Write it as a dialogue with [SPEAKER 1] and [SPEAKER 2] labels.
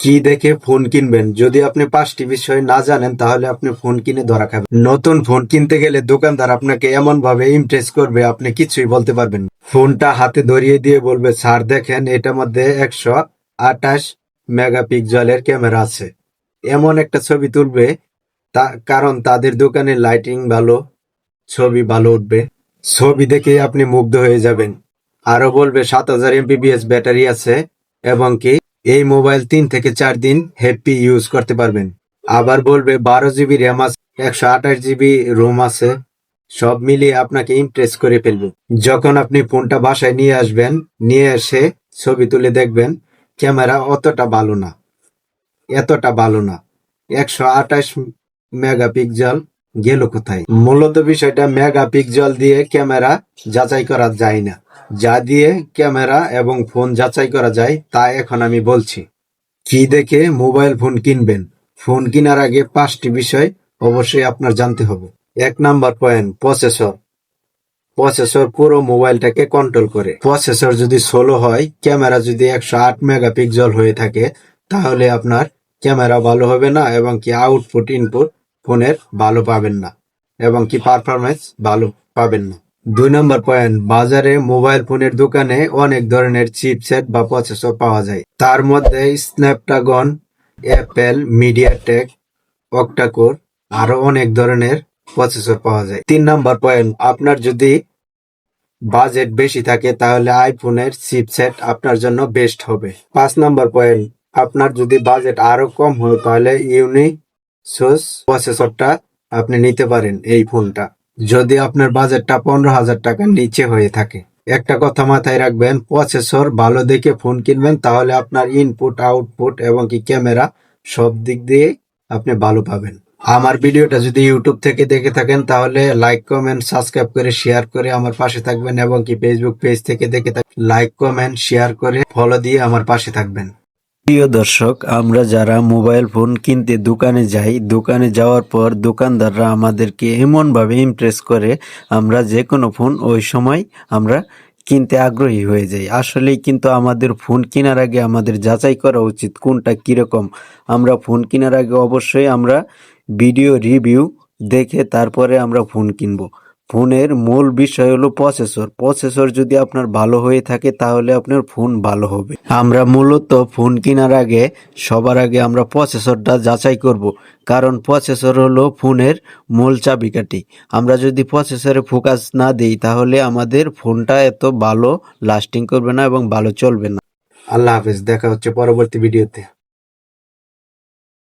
[SPEAKER 1] কি দেখে ফোন কিনবেন? যদি আপনি পাঁচটি বিষয় না জানেন, তাহলে আপনি ফোন কিনে ধরা খাবেন। নতুন ফোন কিনতে গেলে দোকানদার আপনাকে এমন ভাবে ইমপ্রেস করবে, আপনি কিছুই বলতে পারবেন ফোনটা হাতে ধরিয়ে দিয়ে বলবে, স্যার, দেখেন, এটার মধ্যে একশো আঠাশ মেগাপিক্সেলের ক্যামেরা আছে। এমন একটা ছবি তুলবে, তা, কারণ তাদের দোকানে লাইটিং ভালো, ছবি ভালো উঠবে। ছবি দেখে আপনি মুগ্ধ হয়ে যাবেন। আরও বলবে, সাত হাজার এমবিবিএস ব্যাটারি আছে এবং কি এই মোবাইল তিন থেকে চার দিন হ্যাপি ইউজ করতে পারবেন। আবার বলবে বারো জিবি র্যাম আছে, একশো আঠাশ জিবি রোম আছে, সব মিলিয়ে আপনাকে ইমপ্রেস করে ফেলবে। যখন আপনি ফোনটা বাসায় নিয়ে আসবেন, নিয়ে এসে ছবি তুলে দেখবেন, ক্যামেরা অতটা ভালো না, এতটা ভালো না। একশো আঠাশ মেগাপিক্সেল গেল কোথায়? মূলত বিষয়টা মেগাপিক্সেল দিয়ে ক্যামেরা যাচাই করা যায় না। যা দিয়ে ক্যামেরা এবং ফোন যাচাই করা যায়, তা এখন আমি বলছি। কি দেখে মোবাইল ফোন কিনবেন? ফোন কেনার আগে পাঁচটি বিষয় অবশ্যই আপনার জানতে হবে। এক নাম্বার পয়েন্ট, প্রসেসর। প্রসেসর পুরো মোবাইলটাকে কন্ট্রোল করে। প্রসেসর যদি স্লো হয়, ক্যামেরা যদি একশো আট মেগাপিক্সেল হয়ে থাকে, তাহলে আপনার ক্যামেরা ভালো হবে না এবং কি আউটপুট, ইনপুট ফোনের ভালো পাবেন না এবং কি পারফরমেন্স ভালো পাবেন না। দুই নম্বর পয়েন্ট বাজারে মোবাইল ফোনের দোকানে অনেক ধরনের চিপসেট বা প্রসেসর পাওয়া যায়। তার মধ্যে স্ন্যাপড্রাগন অ্যাপেল মিডিয়াটেক অক্টাকোর আরও অনেক ধরনের প্রসেসর পাওয়া যায়। তিন নম্বর পয়েন্ট আপনার যদি বাজেট বেশি থাকে তাহলে আইফোনের চিপসেট আপনার জন্য বেস্ট হবে। পাঁচ নম্বর পয়েন্ট আপনার যদি বাজেট আরও কম হয় তাহলে ইউনিক সোস প্রসেসরটা আপনি নিতে পারেন এই ফোনটা। যদি আপনার বাজেটটা পনেরো হাজার টাকার নিচে হয়ে থাকে। একটা কথা মাথায় রাখবেন প্রসেসর ভালো দেখে ফোন কিনবেন, তাহলে আপনার ইনপুট আউটপুট এবং কি ক্যামেরা সব দিক দিয়ে আপনি ভালো পাবেন। আমার ভিডিওটা যদি ইউটিউব থেকে দেখে থাকেন, তাহলে লাইক কমেন্ট সাবস্ক্রাইব করে শেয়ার করে আমার পাশে থাকবেন এবং কি ফেসবুক পেজ থেকে দেখে থাকবেন লাইক কমেন্ট শেয়ার করে ফলো দিয়ে আমার পাশে থাকবেন।
[SPEAKER 2] প্রিয় দর্শক, আমরা যারা মোবাইল ফোন কিনতে দোকানে যাই, দোকানে যাওয়ার পর দোকানদাররা আমাদেরকে এমনভাবে ইমপ্রেস করে, আমরা যে কোনো ফোন ওই সময় আমরা কিনতে আগ্রহী হয়ে যাই। আসলেই কিন্তু আমাদের ফোন কেনার আগে আমাদের যাচাই করা উচিত কোনটা কীরকম। আমরা ফোন কেনার আগে অবশ্যই আমরা ভিডিও রিভিউ দেখে তারপরে আমরা ফোন কিনবো। ফোনের মূল বিষয় হলো প্রসেসর প্রসেসর যদি আপনার ভালো হয়ে থাকে, তাহলে আপনার ফোন ভালো হবে। আমরা মূলত ফোন কেনার আগে, সবার আগে আমরা প্রসেসরটা যাচাই করব। কারণ প্রসেসর হলো ফোনের মূল চাবিকাঠি। আমরা যদি প্রসেসরে ফোকাস না দিই, তাহলে আমাদের ফোনটা এত ভালো লাস্টিং করবে না এবং ভালো চলবে না।
[SPEAKER 1] আল্লাহ হাফেজ, দেখা হচ্ছে পরবর্তী ভিডিওতে।